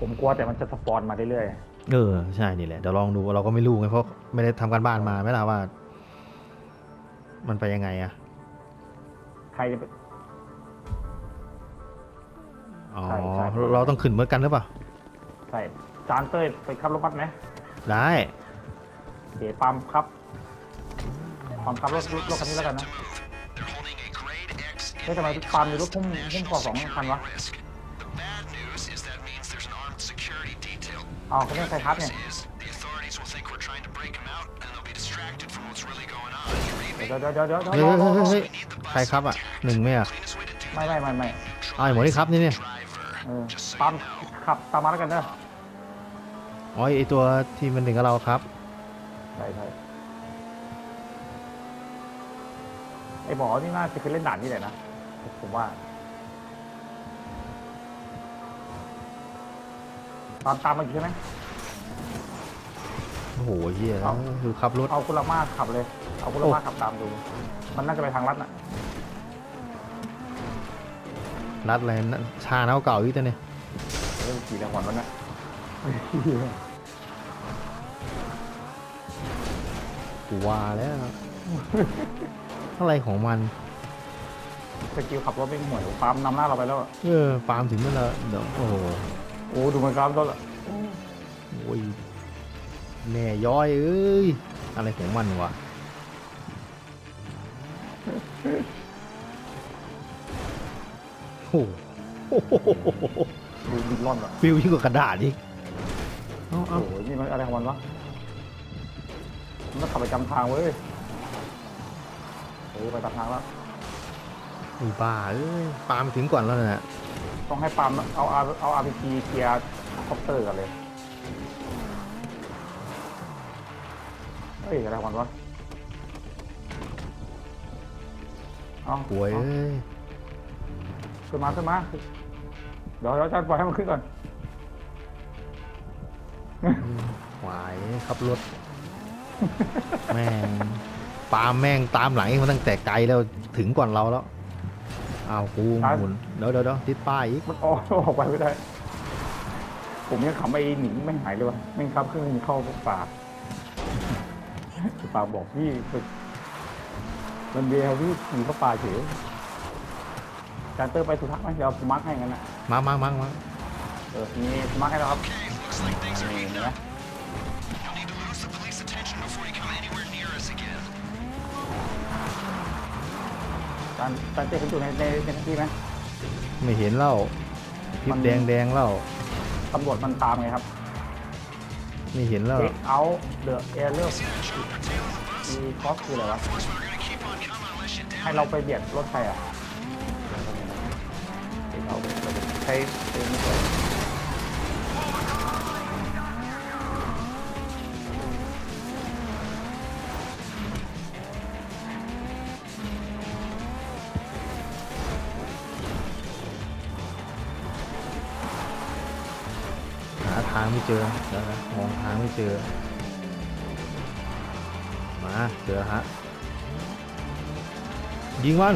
ผมกลัวแต่มันจะสปอนมาเรื่อยเออใช่นี่แหละเดี๋ยวลองดูเราก็ไม่รู้ไงเพราะไม่ได้ทำการบ้านมาไม่ล่ะว่า มันไปยังไงอะๆใครจะไปอ๋อใช่ใช่เราต้องขึ้นเหมือนกันหรือเปล่าใส่จานเต้ยไปขับรถบัสไหมได้เดี๋ยวปั๊มครับปั๊มครับรถรถรถคันนี้แล้วกันนะเฮ้ยทำไมปั๊มมีรถพุ่มพุ่มกว่าสองคันวะ อ๋อเขาเรียกใครครับเนี่ยเดี๋ยวเดี๋ยวเดี๋ยวเดี๋ยวเดี๋ยวเฮ้ยเฮ้ยเฮ้ยเฮ้ยใครครับอะหนึ่งไหมอะไม่ไม่ไม่ไม่อ้าวไอ้หมอนี่ครับนี่เนี่ยเออปั๊มขับตามมาแล้วกันเด้ออ๋อไอตัวที่มันหนึ่งกับเราครับใช่ใช่ไอหมอนี่น่าจะเคยเล่นด่านนี่แหละนะผมว่า ตามตามมาอยู่ใช่ไหมโอ้โหเฮียเอ้าคือขับรถ เอากุลามาขับเลย เอากุลามาขับตามดู มันน่าจะไปทางลัดน่ะรัดอะไรนะชาเนาเก่าอีกตัวเนี่ยเรื่องขี่แรงหวันวันน่ะกูว่าแล้ว อะไรของมัน สกิลขับรถไม่เหมือนปั๊มนำหน้าเราไปแล้วอะเออปาล์มถึงมันละเดี๋ยวโอ้โห โอ้ดูมันกราฟรถอะโอ้ยแม่ย้อยเอ้ยอะไรของมันวะโอ้โหดูดินร่อนอะฟิวยิ่งกว่ากระดาษอีกเอาโอ้เอาโหนี่มันอะไรของมันวะมันต้องขับไปจำทางเว้ยเออไปตามทางแล้ว ไอ้บ้าเอ้ยปาล์มถึงก่อนแล้วนะ ต้องให้ปั๊มเอาเอาเอาอาร์พีจีเคลียร์คอปเตอร์กันเลย เฮ้ยอะไรของมันวะเอาหวยเอาเอ้ยขึ้นมาขึ้นมา เดี๋ยวเดี๋ยวอาจารย์ปล่อยให้มันขึ้นก่อน หวายขับรถ แม่งปาล์มแม่งตามหลังเองมาตั้งแต่ไกลแล้วถึงก่อนเราแล้ว อ้าวกูครับหมุนเดี๋ยวเดี๋ยวเดี๋ยวติดป้ายอีกมันออกออกไปไม่ได้ ผมยังขำไอ้หนิงไม่หายเลยวะไม่งครับเครื่องมือเข้าปากปากบอกพี่ฝึกมันเดียวพี่ขี่เข้าป่าเฉยอาจารย์เตอร์ไปสุทัศน์ไหมเดี๋ยวผมมาร์คให้งั้นนะมามามามาเออทีนี้มาร์คให้แล้วครับ นี่เห็นไหมอาจารย์อาจารย์เต้คุณอยู่ในในในพื้นที่ไหมไม่เห็นเล่าพริมับนแดงแดงเล่าตำรวจมันตามไงครับไม่เห็นเล่าเช็คเอาเดอะแอร์เลือกมีคอสคืออะไรวะให้เราไปเบียดรถใครอะเช็คเอาใช้เป็น ไม่เจอเดี๋ยวนะมองทางไม่เจอ มาเจอฮะยิงมัน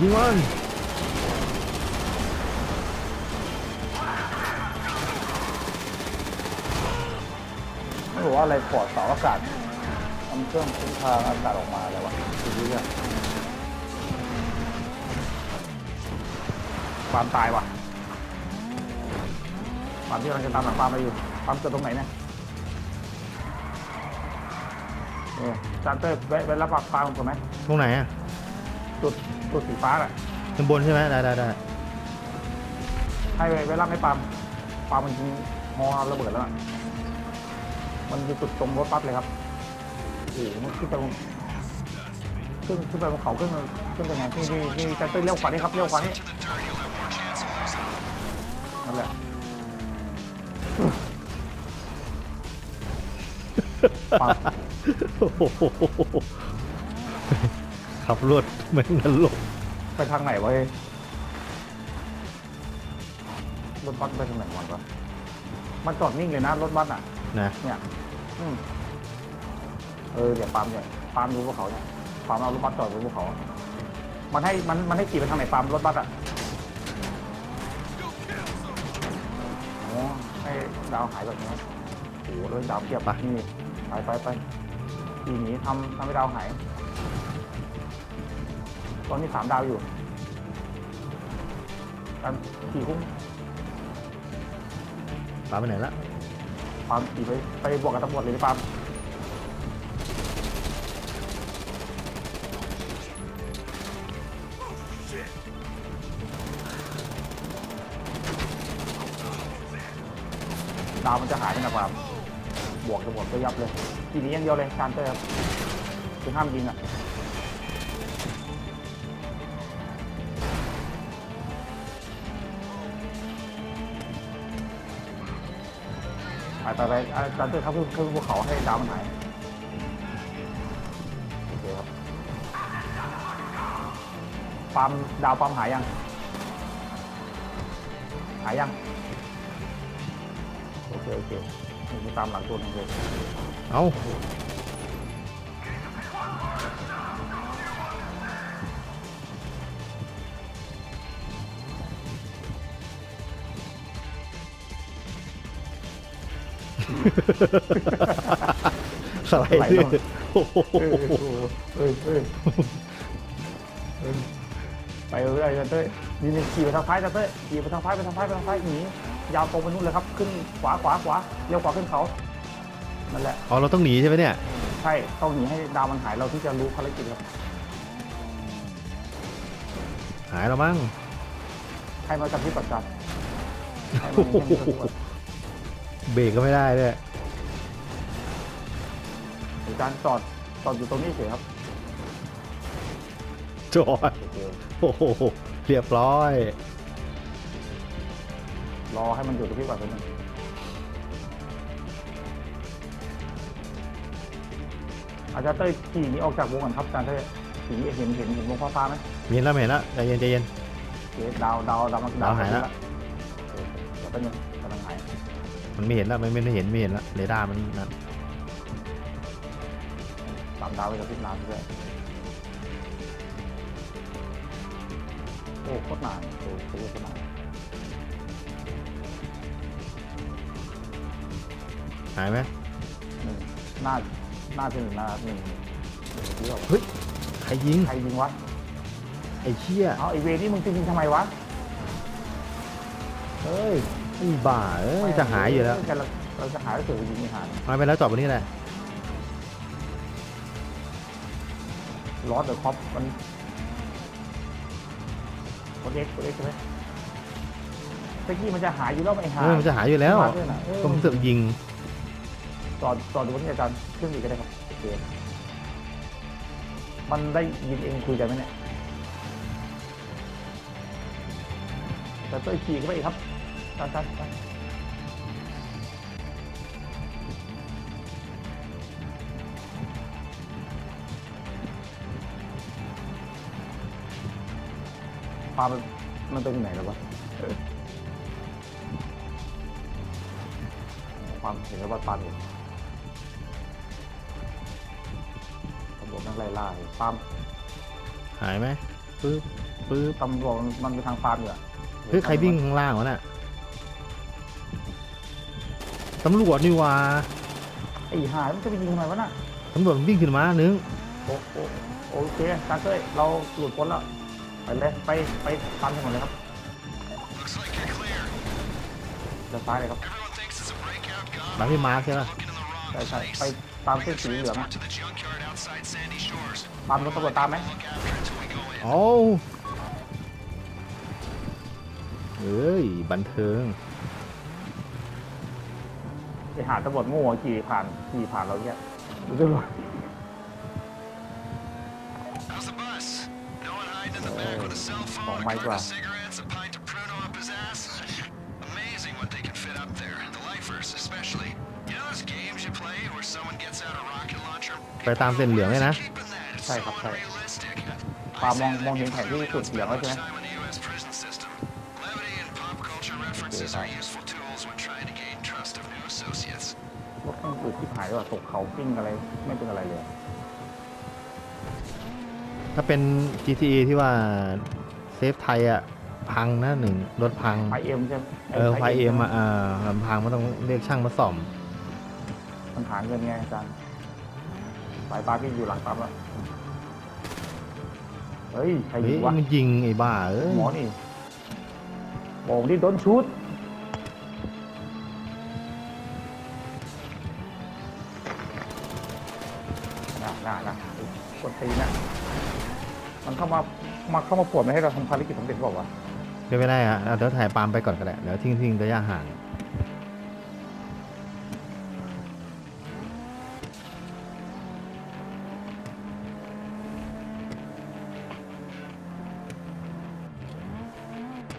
ยิงมันไม่รู้ว่าอะไรปลอดเสาอากาศทำเครื่องคุ้มทางอากาศออกมาอะไรวะคือเรื่องความตายว่ะความที่กำลังจะตามหลังปาล์มมาอยู่ ปาล์มเกิดตรงไหนเนี่ยเออจานเต้ยแวะแวะรับปากปาล์มก่อนไหมตรงไหนอะจุดจุดสีฟ้าแหละข้างบนใช่ไหมได้ได้ได้ให้ไปไปรับให้ปาล์มปาล์มมันยิงฮอระเบิดแล้วอะมันอยู่จุดตรงรถปั๊บเลยครับโอ้โหมันขึ้นไปบนขึ้นขึ้นไปบนเขาขึ้นมาขึ้นไปไงนี่นี่นี่จะเต้ยเลี้ยวขวานี่ครับเลี้ยวขวานี่นั่นแหละ ปาล์มโอ้โหขับรถแม่งนรกไปทางไหนวะเฮ้ยรถบัสไปทางไหนวะมันจอดนิ่งเลยนะรถบัสอะ นะเนี่ยอืมเออเดี๋ยวปาล์มเนี่ยปาล์มรู้ภูเขาเนี่ยปาล์มเอารถบัสจอดบนภูเขาอะมันให้มันมันให้ขี่ไปทางไหนปาล์มรถบัสอะอ๋อให้ดาวหายแบบนี้โอ้โหแล้วดาวเทียบไปนี่ ไปไปไปทีนี้ทำทำให้ดาวหายตอนนี้สามดาวอยู่การขี่คุ้มปาไปไหนละปาล์มขี่ไปไปบวกกับตำรวจเลยดิปาล์มดาวมันจะหายไปนะปาล์ม บวกตำรวจก็ยับเลย ทีนี้อย่างเดียวเลยการเตอร์ครับคือห้ามยิงอะไปไปไปอาจารเตอร์ครับขึ้นขึ้นภูเขาให้ดาวมันหายโอเคครับปั๊มดาวปั๊มหายยัง หายยังโอเคโอเค นี่ตามหลังตัวนึงเลยเอ้าสไลเดอร์โอ้โหเออเออเออเออไปเรื่อยๆอาจารย์เต้ยนี่นี่ขี่ไปทางซ้ายอาจารย์เต้ยขี่ไปทางซ้ายไปทางซ้ายไปทางซ้ายหนี ยาวตรงไปนู่นเลยครับ ขึ้นขวาขวาขวาเลี้ยวขวาขึ้นเขานั่นแหละอ๋อเราต้องหนีใช่ไหมเนี่ย ใช่ต้องหนีให้ดาวมันหายเราที่จะรู้ภารกิจครับหายแล้วมั้งให้มาจับที่ปัจจัยให้มันให้มันจับที่ปัจจัยเบรกก็ไม่ได้ด้วยอาจารย์จอดจอดอยู่ตรงนี้เฉยครับจอดโอเคโอ้โหเรียบร้อย รอให้มันอยู่ตรงที่ปัจจัยนึงอาจารย์เต้ยขี่หนี้ออกจากวงก่อนครับอาจารย์เต้ยขี่เห็นเห็นเห็นวงฟ้าๆไหมเห็นแล้วเห็นแล้วใจเย็นใจเย็นโอเคดาวดาวดาวมันดาวหายแล้วโอเคเดี๋ยวแป๊บนึงกำลังหายมันไม่เห็นแล้วมันไม่เห็นไม่เห็นแล้วเรดาร์มันนั่นสามดาวไปกับพิษนานด้วยโอ้โคตรนานโอ้โหโคตรนาน หายไหมหนึ่งหน้าหน้าที่หนึ่งหน้าหนึ่งเดียวใครยิงใครยิงวะ ไอ้เชี่ยเอาไอเวรนี่มึงจะยิงทำไมวะ เฮ้ยไอ้บ้าเอ้ยจะหายอยู่แล้วเราเราจะหายแล้วเสือยิงไม่หายมาไปแล้วจอดวันนี้แหละลอสเดอะคอปมันกดเอ็กกดเอ็กใช่ไหมตะกี้มันจะหายอยู่แล้วไม่หายเออมันจะหายอยู่แล้วมาด้วยนะเออต้องเสือกยิง จอดจอดดูที่อาจารย์ขึ้นอีกก็ได้ครับโอเคมันได้ยินเองคุยกันไหมเนี่ยแต่เต้ยขี่ก็ไปอีกครับอาจารย์อาจารย์ปลามันมันเป็นยังไงแล้ววะความเห็นแล้วว่าปลาเห็นตำรวจนั่งไล่ล่าอยู่ปาล์มหายไหมปึ๊บปึ๊บตำรวจมันไปทางฟาร์มอยู่อะเฮ้ยใครวิ่งข้างล่างวะน่ะตำรวจนี่หว่าไอ้ห่ามันจะไปยิงทำไมวะน่ะตำรวจมันวิ่งขึ้นมานึงโอโอโอเคจานเต้ยเราหลุดพ้นแล้วไปเลยไปไปตามถนนเลยครับ Looks like you're clear. เดินซ้ายเลยครับ Everyone thinks it's a breakout gun. ตามที่มาร์คใช่ปะ Looking in the wrong ใช่ใช่ไป place. ตามเส้นสีเหลือง Transport อะ ตามรถตำรวจตามไหม Look after it till we go in. โอ้เอ้ย บันเทิง ไปหาตำรวจโง่ขี่ผ่านขี่ผ่านเราเนี่ยดูตำรวจ How's the bus? No one hiding in the back with a cell phone, Oh a my carton God. of cigarettes, a pint of Pruno up his ass. Amazing what they can fit up there. The lifers, especially. You know those games you play where someone gets out a rocket launcher? ไปตามเส้นเหลืองเลยนะ Keeping that. It's ใช่ครับ so ใช่ unrealistic. ปามองมองเห็นแผนที่สุดเหลืองแล้วใช่ไหม Time in the U.S. prison system. Levity and pop culture references are useful tools when trying to gain trust of new associates. รถต้องอืดที่หายด้วยตกเขาปิ้งอะไร ไม่เป็นอะไรเลยถ้าเป็น GTA ที่ว่าเซฟไทยอะ พังนะหนึ่งรถพัง ไฟเอ็มใช่ไหมเออไฟเอ็มอะอ่ามันพังมันต้องเรียกช่างมาซ่อมมันหาเงินไงอาจารย์สายปลาพี่อยู่หลังปั๊มแล้ว เฮ้ยใครเฮ้ยิยงวะมันยิงไอ้บ้าเอ้ยหมอนี่บอกที่โดนชุดน่าน่าน่าคนตีน่ะมันเข้ามามาเข้ามาปวดไม่ให้เราทำภารกิจสำเร็จบอกว่าวะไม่เป็นไรอะเอาเดี๋ยวถ่ายปาล์มไปก่อนก็ได้เดี๋ยวทิ้งทิ้งระยะห่าง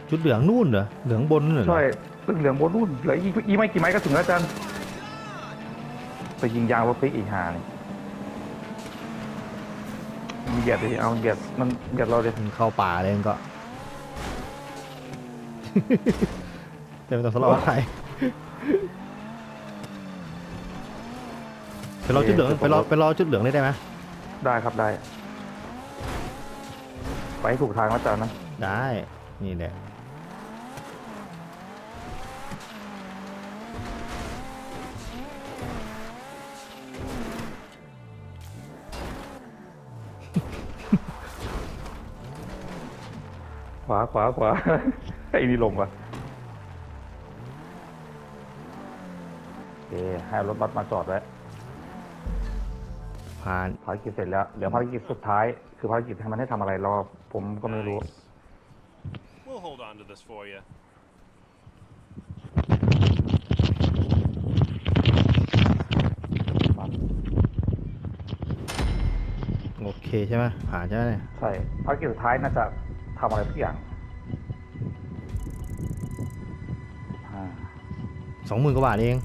ชุดเหลืองนู่นเหรอเหลืองบนนู่นเหรอใช่ตึงเหลืองบนนู่นเหลืออีกอีกไม่กี่ไม้ก็ถึงแล้วอาจารย์ไปยิงยางรถปิ๊กอีกหานี่มีเหยียดดิเอาเหยียดมันเหยียดเราดิมันเข้าป่าเลยมันก็ เต็มตัวสำหรับไทยไปรอชุดเหลืองไปรอไปรอชุดเหลืองได้ได้ไหมได้ครับได้ ไปให้ถูกทางนะอาจารย์นะได้ นี่แหละ ขวาขวาขวาไอ้นี่ลงว่ะโอเคให้รถบัสมาจอดไว้ผ่านภารกิจเสร็จแล้วเหลือภารกิจสุดท้าย คือภารกิจให้มันให้ทำอะไรรอผมก็ไม่รู้ We'll hold on to this for you. โอเคใช่ไหมผ่านใช่ไหมเนี่ย ใช่ภารกิจสุดท้ายน่าจะ ทำอะไรทุกอย่างอ่าสองหมื่นกว่าบาทเอง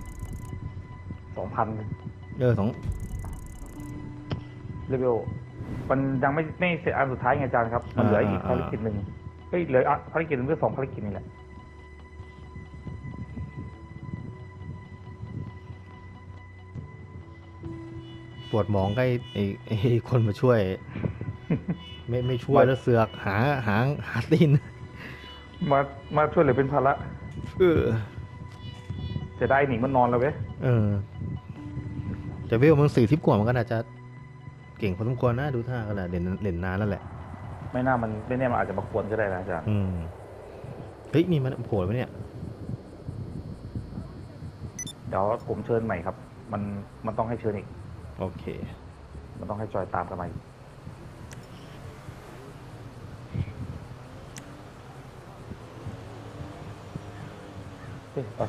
สองพันเออสองเลเวลมันยังไม่ไม่เสร็จอันสุดท้ายไงอาจารย์ครับ มันเหลืออีกภารกิจหนึ่งเฮ้ยเหลืออะภารกิจหนึ่งหรือสองภารกิจนี่แหละปวดหมองใกล้ไอ้ไอ้คนมาช่วย ไม่ไม่ช่วยแล้วเสือกหาหางหาตีน มามาช่วยเหลือเป็นภาระเออจะได้หนิงมันนอนแล้วเว้ยเออแต่เวลมันสี่ทิปกว่ามันก็น่าจะเก่งพอสมควรนะดูท่าก็แหละเล่นเล่นนานแล้วแหละ ไม่น่ามันไม่แน่มันอาจจะมาควนก็ได้นะอาจารย์อืมเฮ้ยนี่มันโผล่ไปเนี่ยเดี๋ยวผมเชิญใหม่ครับ มันมันต้องให้เชิญอีก โอเค มันต้องให้จอยตามกันมาอีก เฮ้ยเอา